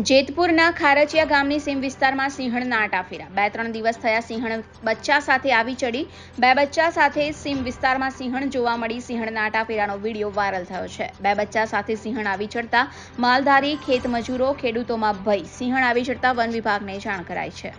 જેતપુરના ખારચિયા ગામની સીમ વિસ્તારમાં સિંહણના આટાફેરા બે ત્રણ દિવસ થયા સિંહણ બચ્ચા સાથે આવી ચડી. બે બચ્ચા સાથે સીમ વિસ્તારમાં સિંહણ જોવા મળી. સિંહણના આટાફેરાનો વીડિયો વાયરલ થયો છે. બે બચ્ચા સાથે સિંહણ આવી ચડતા માલધારી, ખેતમજૂરો, ખેડૂતોમાં ભય. સિંહણ આવી ચડતા વન વિભાગને જાણ કરાઈ છે.